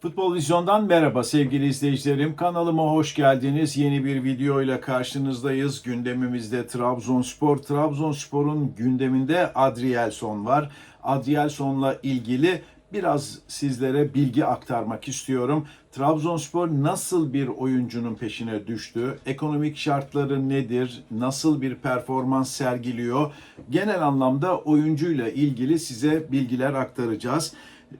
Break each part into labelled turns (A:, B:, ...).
A: futbol vizyon
B: Futbol Vizyon'dan merhaba sevgili izleyicilerim. Kanalıma hoş geldiniz. Yeni bir video ile karşınızdayız. Gündemimizde Trabzonspor. Trabzonspor'un gündeminde Adrielson var. Adrielson'la ilgili biraz sizlere bilgi aktarmak istiyorum. Trabzonspor nasıl bir oyuncunun peşine düştü? Ekonomik şartları nedir? Nasıl bir performans sergiliyor? Genel anlamda oyuncuyla ilgili size bilgiler aktaracağız.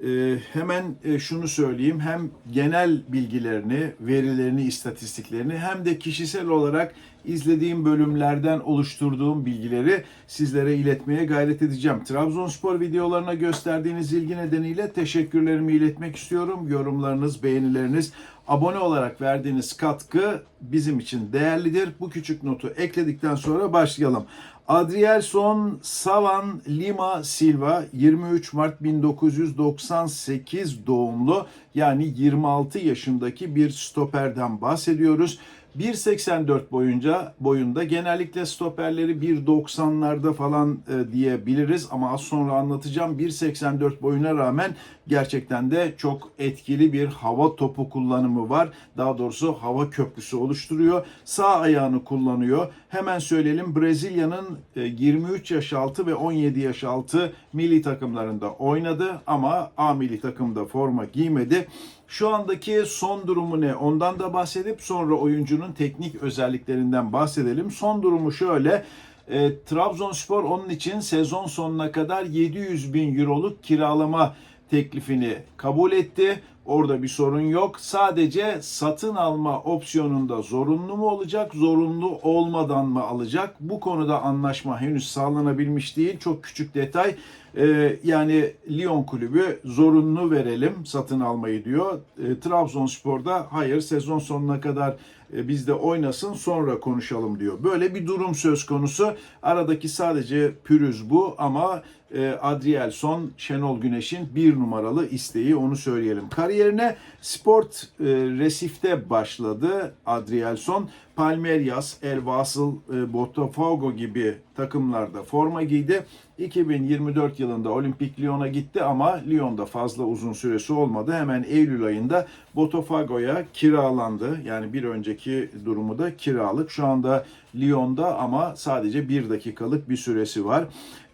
B: Ee, hemen e, şunu söyleyeyim. Hem genel bilgilerini, verilerini, istatistiklerini hem de kişisel olarak izlediğim bölümlerden oluşturduğum bilgileri sizlere iletmeye gayret edeceğim. Trabzonspor videolarına gösterdiğiniz ilgi nedeniyle teşekkürlerimi iletmek istiyorum. Yorumlarınız, beğenileriniz, abone olarak verdiğiniz katkı bizim için değerlidir. Bu küçük notu ekledikten sonra başlayalım. Adrielson Savan Lima Silva 23 Mart 1998 doğumlu yani 26 yaşındaki bir stoperden bahsediyoruz. 1.84 boyunca boyunda genellikle stoperleri 1.90'larda falan e, diyebiliriz ama az sonra anlatacağım 1.84 boyuna rağmen gerçekten de çok etkili bir hava topu kullanımı var. Daha doğrusu hava köprüsü oluşturuyor. Sağ ayağını kullanıyor. Hemen söyleyelim Brezilya'nın e, 23 yaş altı ve 17 yaş altı milli takımlarında oynadı ama A milli takımda forma giymedi. Şu andaki son durumu ne? Ondan da bahsedip sonra oyuncunun teknik özelliklerinden bahsedelim. Son durumu şöyle. E, Trabzonspor onun için sezon sonuna kadar 700 bin euroluk kiralama teklifini kabul etti. Orada bir sorun yok. Sadece satın alma opsiyonunda zorunlu mu olacak, zorunlu olmadan mı alacak? Bu konuda anlaşma henüz sağlanabilmiş değil. Çok küçük detay. Ee, yani Lyon kulübü zorunlu verelim satın almayı diyor. Ee, Trabzonspor'da hayır sezon sonuna kadar e, bizde oynasın sonra konuşalım diyor. Böyle bir durum söz konusu. Aradaki sadece pürüz bu ama e, Adrielson Şenol Güneş'in bir numaralı isteği onu söyleyelim. Kariyerine Sport e, Resif'te başladı Adrielson. Palmeiras, El Vasıl, e, Botafogo gibi takımlarda forma giydi. 2024 yılında Olimpik Lyon'a gitti ama Lyon'da fazla uzun süresi olmadı. Hemen Eylül ayında Botafogo'ya kiralandı. Yani bir önceki durumu da kiralık. Şu anda Lyon'da ama sadece bir dakikalık bir süresi var.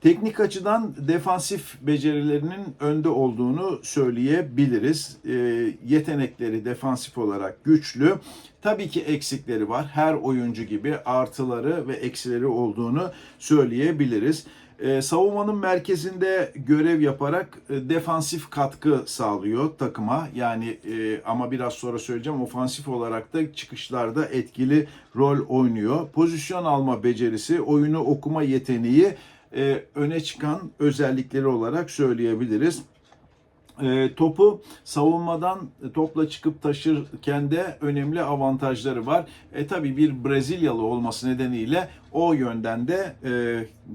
B: Teknik açıdan defansif becerilerinin önde olduğunu söyleyebiliriz. E, yetenekleri defansif olarak güçlü. Tabii ki eksikleri var. Her oyuncu gibi artıları ve eksileri olduğunu söyleyebiliriz. E, savunmanın merkezinde görev yaparak e, defansif katkı sağlıyor takıma. Yani e, ama biraz sonra söyleyeceğim ofansif olarak da çıkışlarda etkili rol oynuyor. Pozisyon alma becerisi, oyunu okuma yeteneği e, öne çıkan özellikleri olarak söyleyebiliriz. E, topu savunmadan topla çıkıp taşırken de önemli avantajları var. E tabi bir Brezilyalı olması nedeniyle o yönden de e,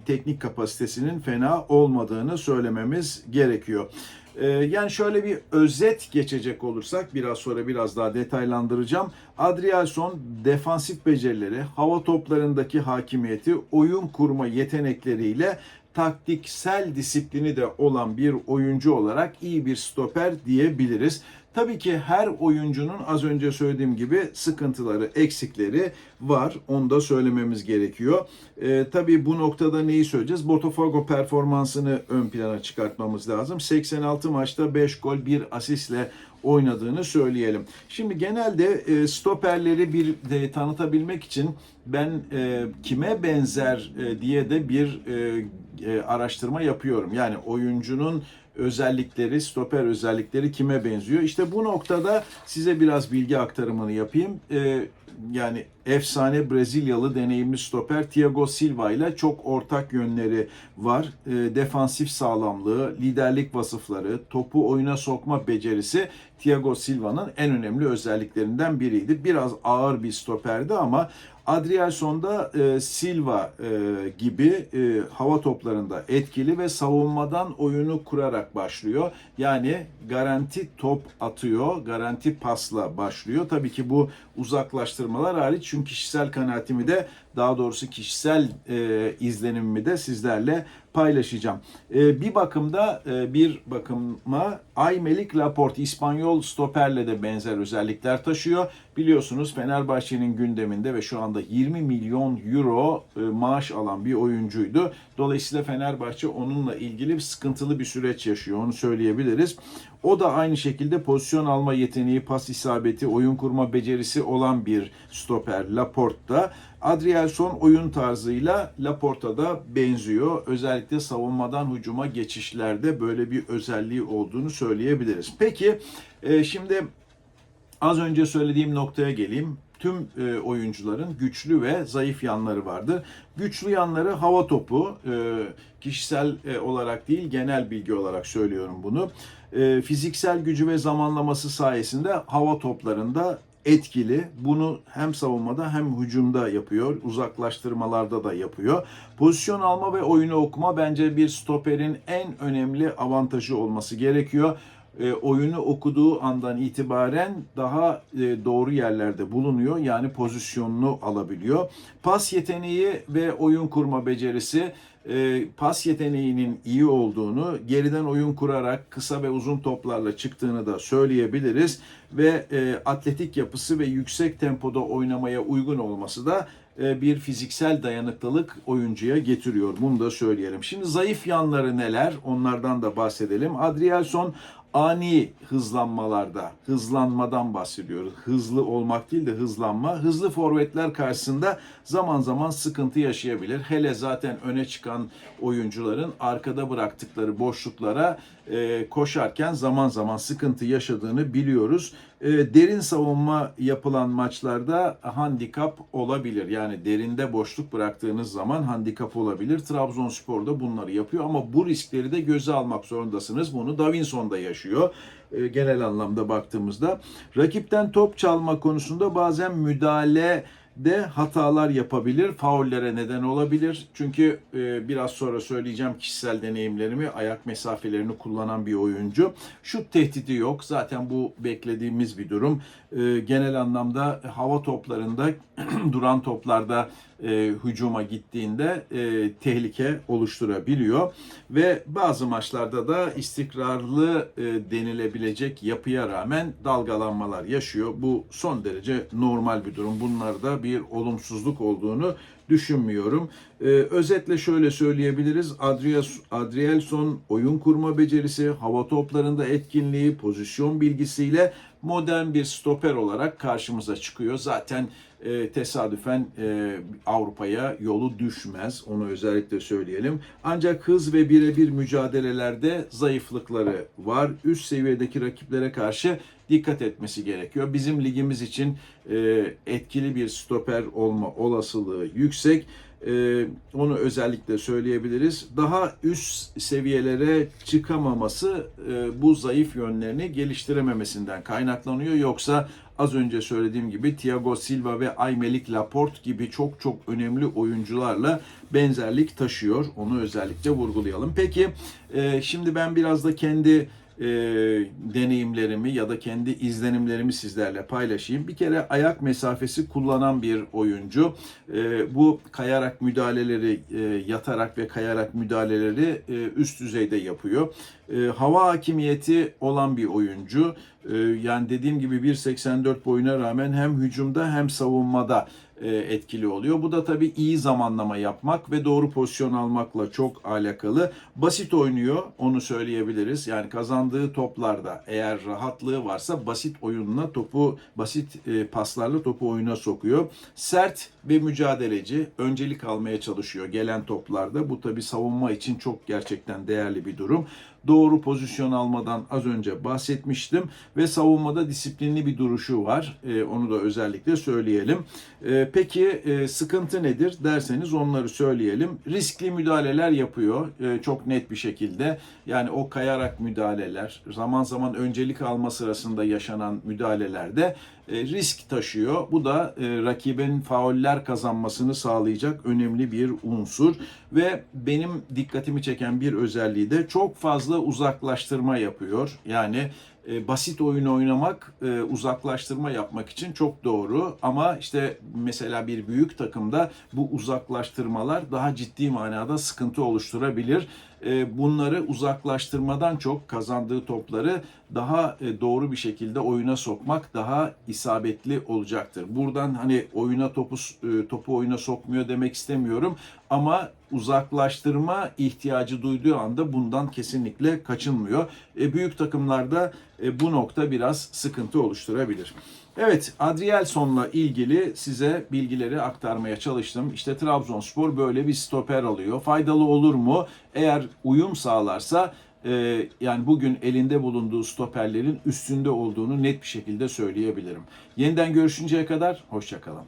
B: teknik kapasitesinin fena olmadığını söylememiz gerekiyor. E, yani şöyle bir özet geçecek olursak biraz sonra biraz daha detaylandıracağım. Adrielson defansif becerileri, hava toplarındaki hakimiyeti, oyun kurma yetenekleriyle taktiksel disiplini de olan bir oyuncu olarak iyi bir stoper diyebiliriz. Tabii ki her oyuncunun az önce söylediğim gibi sıkıntıları, eksikleri var. Onu da söylememiz gerekiyor. Ee, tabii bu noktada neyi söyleyeceğiz? Botafogo performansını ön plana çıkartmamız lazım. 86 maçta 5 gol 1 asistle oynadığını söyleyelim. Şimdi genelde e, stoperleri bir de tanıtabilmek için ben e, kime benzer e, diye de bir e, e, araştırma yapıyorum. Yani oyuncunun özellikleri, stoper özellikleri kime benziyor? İşte bu noktada size biraz bilgi aktarımını yapayım. Ee, yani efsane Brezilyalı deneyimli stoper Thiago Silva ile çok ortak yönleri var. E, defansif sağlamlığı, liderlik vasıfları, topu oyuna sokma becerisi Thiago Silva'nın en önemli özelliklerinden biriydi. Biraz ağır bir stoperdi ama Adrielson da e, Silva e, gibi e, hava toplarında etkili ve savunmadan oyunu kurarak başlıyor. Yani garanti top atıyor, garanti pasla başlıyor. Tabii ki bu uzaklaştırmalar hariç çünkü kişisel kanaatimi de daha doğrusu kişisel e, izlenimimi de sizlerle paylaşacağım. E, bir bakımda e, bir bakıma Aymelik Laporte İspanyol stoperle de benzer özellikler taşıyor. Biliyorsunuz Fenerbahçe'nin gündeminde ve şu anda 20 milyon euro e, maaş alan bir oyuncuydu. Dolayısıyla Fenerbahçe onunla ilgili bir sıkıntılı bir süreç yaşıyor. Onu söyleyebiliriz. O da aynı şekilde pozisyon alma yeteneği, pas isabeti, oyun kurma becerisi olan bir stoper Adrielson oyun tarzıyla Laporta'da benziyor. Özellikle savunmadan hücuma geçişlerde böyle bir özelliği olduğunu söyleyebiliriz. Peki e, şimdi az önce söylediğim noktaya geleyim. Tüm e, oyuncuların güçlü ve zayıf yanları vardır. Güçlü yanları hava topu. E, kişisel e, olarak değil genel bilgi olarak söylüyorum bunu. E, fiziksel gücü ve zamanlaması sayesinde hava toplarında etkili. Bunu hem savunmada hem hücumda yapıyor. Uzaklaştırmalarda da yapıyor. Pozisyon alma ve oyunu okuma bence bir stoperin en önemli avantajı olması gerekiyor e, oyunu okuduğu andan itibaren daha e, doğru yerlerde bulunuyor. Yani pozisyonunu alabiliyor. Pas yeteneği ve oyun kurma becerisi e, pas yeteneğinin iyi olduğunu, geriden oyun kurarak kısa ve uzun toplarla çıktığını da söyleyebiliriz. Ve e, atletik yapısı ve yüksek tempoda oynamaya uygun olması da e, bir fiziksel dayanıklılık oyuncuya getiriyor. Bunu da söyleyelim. Şimdi zayıf yanları neler? Onlardan da bahsedelim. Adrielson ani hızlanmalarda, hızlanmadan bahsediyoruz. Hızlı olmak değil de hızlanma. Hızlı forvetler karşısında zaman zaman sıkıntı yaşayabilir. Hele zaten öne çıkan oyuncuların arkada bıraktıkları boşluklara e, koşarken zaman zaman sıkıntı yaşadığını biliyoruz. E, derin savunma yapılan maçlarda handikap olabilir. Yani derinde boşluk bıraktığınız zaman handikap olabilir. Trabzonspor da bunları yapıyor ama bu riskleri de göze almak zorundasınız. Bunu Davinson da yaşıyor e, genel anlamda baktığımızda. Rakipten top çalma konusunda bazen müdahale de hatalar yapabilir, faullere neden olabilir. Çünkü e, biraz sonra söyleyeceğim kişisel deneyimlerimi, ayak mesafelerini kullanan bir oyuncu. Şut tehdidi yok. Zaten bu beklediğimiz bir durum. E, genel anlamda hava toplarında, duran toplarda e, hücuma gittiğinde e, tehlike oluşturabiliyor. Ve bazı maçlarda da istikrarlı e, denilebilecek yapıya rağmen dalgalanmalar yaşıyor. Bu son derece normal bir durum. Bunlarda bir olumsuzluk olduğunu düşünmüyorum. Ee, özetle şöyle söyleyebiliriz. Adrias, Adrielson oyun kurma becerisi, hava toplarında etkinliği, pozisyon bilgisiyle modern bir stoper olarak karşımıza çıkıyor. Zaten e, tesadüfen e, Avrupa'ya yolu düşmez. Onu özellikle söyleyelim. Ancak hız ve birebir mücadelelerde zayıflıkları var. Üst seviyedeki rakiplere karşı dikkat etmesi gerekiyor. Bizim ligimiz için e, etkili bir stoper olma olasılığı yüksek. E, onu özellikle söyleyebiliriz. Daha üst seviyelere çıkamaması e, bu zayıf yönlerini geliştirememesinden kaynaklanıyor. Yoksa az önce söylediğim gibi Thiago Silva ve Aymelik Laporte gibi çok çok önemli oyuncularla benzerlik taşıyor. Onu özellikle vurgulayalım. Peki e, şimdi ben biraz da kendi e, deneyimlerimi ya da kendi izlenimlerimi sizlerle paylaşayım. Bir kere ayak mesafesi kullanan bir oyuncu. E, bu kayarak müdahaleleri, e, yatarak ve kayarak müdahaleleri e, üst düzeyde yapıyor. E, hava hakimiyeti olan bir oyuncu. E, yani dediğim gibi 1.84 boyuna rağmen hem hücumda hem savunmada etkili oluyor. Bu da tabii iyi zamanlama yapmak ve doğru pozisyon almakla çok alakalı. Basit oynuyor onu söyleyebiliriz. Yani kazandığı toplarda eğer rahatlığı varsa basit oyunla topu basit e, paslarla topu oyuna sokuyor. Sert ve mücadeleci öncelik almaya çalışıyor gelen toplarda. Bu tabii savunma için çok gerçekten değerli bir durum. Doğru pozisyon almadan az önce bahsetmiştim ve savunmada disiplinli bir duruşu var. E, onu da özellikle söyleyelim. E, peki e, sıkıntı nedir derseniz onları söyleyelim. Riskli müdahaleler yapıyor e, çok net bir şekilde. Yani o kayarak müdahaleler, zaman zaman öncelik alma sırasında yaşanan müdahalelerde risk taşıyor. Bu da e, rakibin fauller kazanmasını sağlayacak önemli bir unsur ve benim dikkatimi çeken bir özelliği de çok fazla uzaklaştırma yapıyor. Yani e, basit oyun oynamak e, uzaklaştırma yapmak için çok doğru ama işte mesela bir büyük takımda bu uzaklaştırmalar daha ciddi manada sıkıntı oluşturabilir. E, bunları uzaklaştırmadan çok kazandığı topları daha e, doğru bir şekilde oyuna sokmak daha isabetli olacaktır. Buradan hani oyuna topu e, topu oyuna sokmuyor demek istemiyorum ama uzaklaştırma ihtiyacı duyduğu anda bundan kesinlikle kaçınmıyor. E, büyük takımlarda e, bu nokta biraz sıkıntı oluşturabilir. Evet, Adrielson'la ilgili size bilgileri aktarmaya çalıştım. İşte Trabzonspor böyle bir stoper alıyor. Faydalı olur mu? Eğer uyum sağlarsa e, yani bugün elinde bulunduğu stoperlerin üstünde olduğunu net bir şekilde söyleyebilirim. Yeniden görüşünceye kadar hoşçakalın.